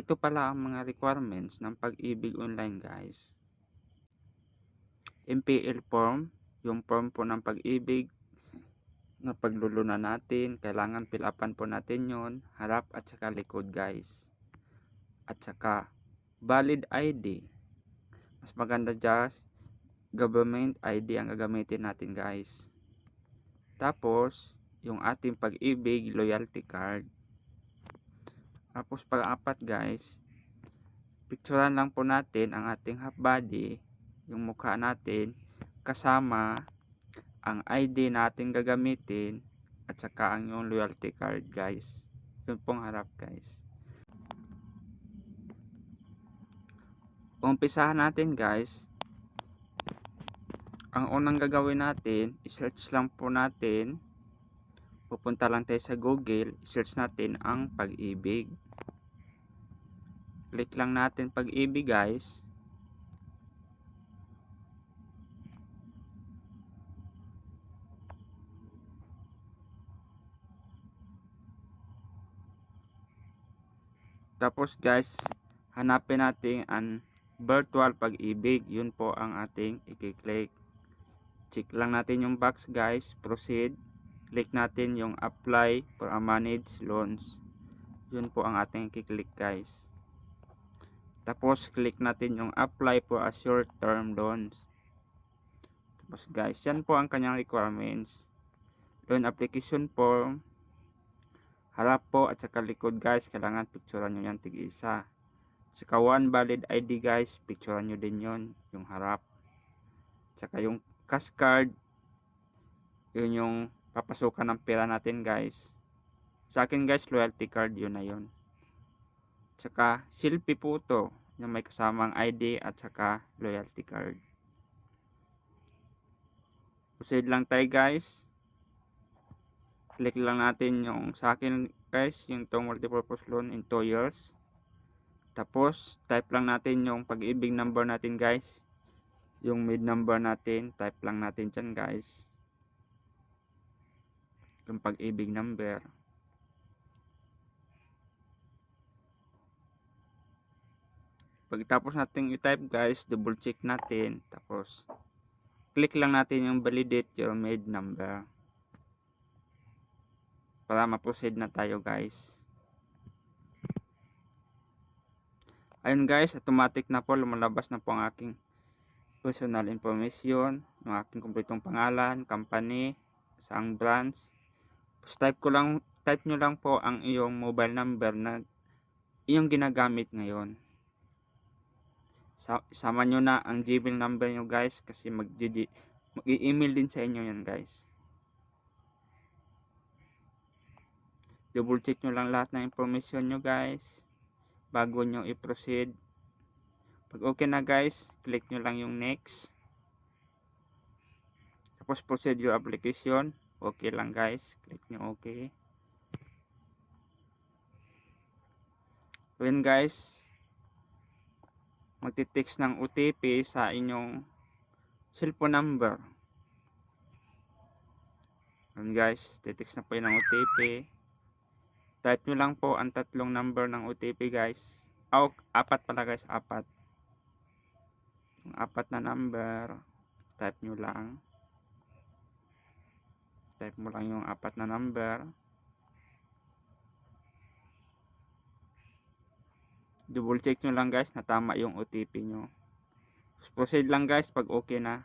ito pala ang mga requirements ng pag-ibig online guys. MPL form, yung form po ng pag-ibig na paglulunan natin, kailangan fill upan po natin yon harap at saka likod guys. At saka valid ID. Mas maganda just government ID ang gagamitin natin guys. Tapos, yung ating pag-ibig loyalty card. Tapos pang-apat guys, picturean lang po natin ang ating half body, yung mukha natin, kasama ang ID natin gagamitin at saka ang yung loyalty card guys. Yun pong harap guys. Umpisahan natin guys. Ang unang gagawin natin, i-search lang po natin. Pupunta lang tayo sa Google, i-search natin ang pag-ibig. Click lang natin pag-ibig guys. Tapos guys, hanapin natin ang virtual pag-ibig. Yun po ang ating i-click. Check lang natin yung box guys. Proceed. Click natin yung apply for a managed loans. Yun po ang ating i-click guys. Tapos click natin yung apply for a short term loans. Tapos guys, yan po ang kanyang requirements. Loan application form, harap po at saka likod guys kailangan picturean nyo yan tig isa saka one valid ID guys picturean nyo din yon yung harap saka yung cash card yun yung papasukan ng pera natin guys. Sa akin guys loyalty card yun na yun. Saka selfie po to yung may kasamang ID at saka loyalty card. Proceed lang tayo guys. Click lang natin yung sa akin guys yung to multipurpose loan in 2 years. Tapos type lang natin yung pag-ibig number natin guys. Yung mid number natin type lang natin dyan guys yung pag-ibig number. Pagtapos natin i-type guys double check natin. Tapos click lang natin yung validate your mid number. Para ma-proceed na tayo guys. Ayun guys automatic na po. Lumalabas na po ang aking personal information yung aking kumpletong pangalan company saang branch Tapos type ko lang type nyo lang po ang iyong mobile number na iyong ginagamit ngayon. Sa sama nyo na ang Gmail number nyo guys kasi mag mag-email din sa inyo yan guys. Double check nyo lang lahat ng information nyo guys bago nyo i-proceed. Pag okay na guys click nyo lang yung next. Tapos proceed your application okay lang guys. Click nyo okay. When guys. Magtitext ng OTP sa inyong cellphone number. And guys. Titext na po yun ng OTP type nyo lang po ang tatlong number ng OTP guys. O apat pala guys. Apat. Yung apat na number type nyo lang type mo lang yung apat na number. Double check nyo lang guys na tama yung OTP nyo. Proceed lang guys pag okay na.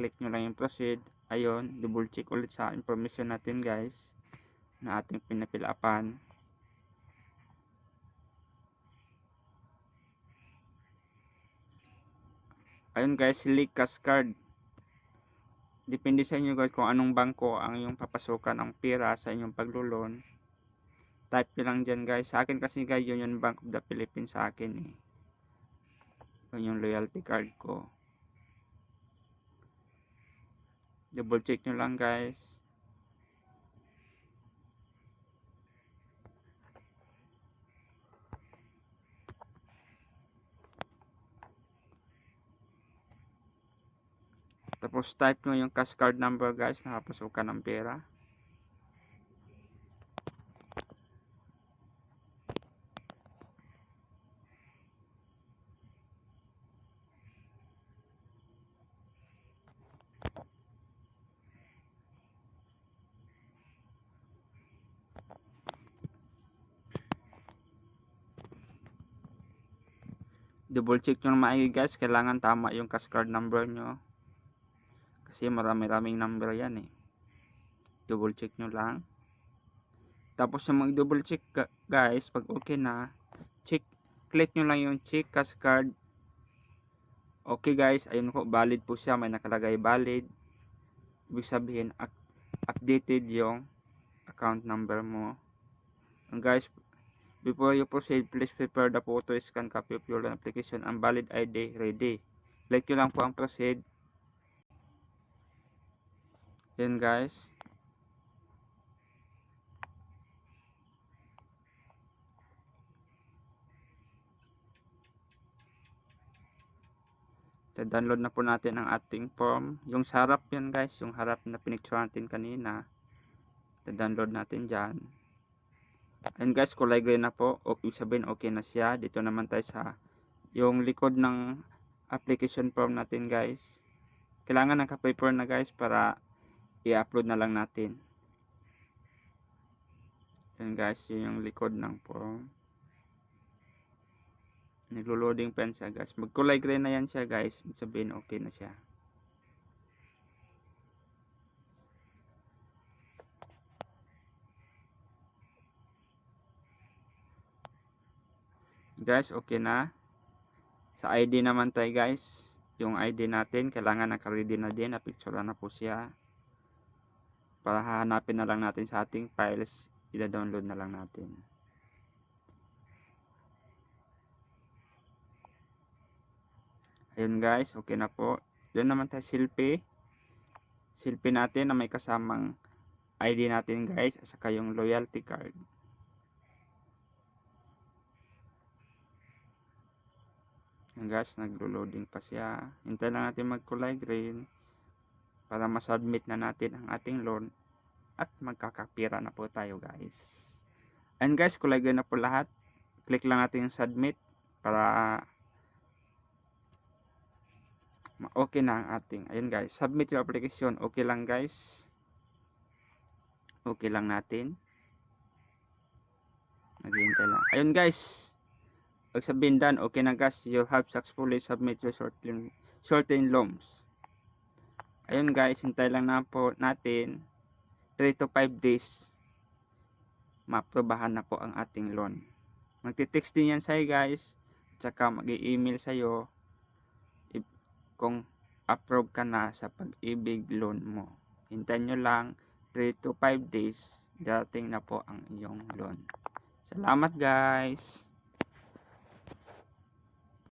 Click nyo lang yung proceed. Ayun double check ulit sa information natin guys na ating pinapilapan. Ayun guys select cash card depende sa inyo guys kung anong bangko ang yung papasukan ang pera sa inyong paglulon type nyo lang dyan guys. Sa akin kasi guys yun yung Bank of the Philippines sa akin eh. Yun yung loyalty card ko. Double check nyo lang guys tapos type nyo yung cash card number guys nakapasok ka ng pera. Double check nyo na maayos guys. Kailangan tama yung cash card number nyo kasi marami raming number yan eh. Double check nyo lang. Tapos yung mag double check guys pag okay na check click nyo lang yung check cash card. Okay guys ayun po valid po siya may nakalagay valid. Ibig sabihin updated yung account number mo. And guys Before you proceed, please prepare the photo scan copy of your application and valid ID ready. Click nyo lang po ang proceed. Yan guys. download na po natin ang ating form. Yung sa harap guys, yung harap na pinicture natin kanina. download natin dyan. And guys, kulay gray na po. O, ibig sabihin okay na siya. Dito naman tayo sa yung likod ng application form natin guys. Kailangan naka-paper na guys para i-upload na lang natin. Yan guys, yun yung likod ng form. Naglo-loading pa siya guys. Magkulay gray na yan siya guys. Sabihin okay na siya. guys okay na sa ID naman tayo guys yung ID natin kailangan naka-ready na din na-picture na po siya para hahanapin na lang natin sa ating files i-download na lang natin. Ayun guys. Okay na po. Doon naman tayo selfie. Selfie natin na may kasamang ID natin guys at saka yung loyalty card. Yan guys, naglo-loading pa siya. Hintay lang natin magkulay green para masubmit na natin ang ating loan at magkakapira na po tayo guys. And guys, kulay green na po lahat. Click lang natin yung submit para okay na ang ating. Ayun guys, submit your application. Okay lang guys. Okay lang natin. Naghihintay lang. Ayun guys. Pag sabihin done, okay na guys, you have successfully submit your shorten, shorten loans. Ayun guys, hintay lang na po natin 3 to 5 days maaprobahan na po ang ating loan. Magti-text din yan sa'yo guys, tsaka mag-i-email sa'yo kung approve ka na sa pag-ibig loan mo. Hintayin nyo lang 3 to 5 days, darating na po ang iyong loan. Salamat guys!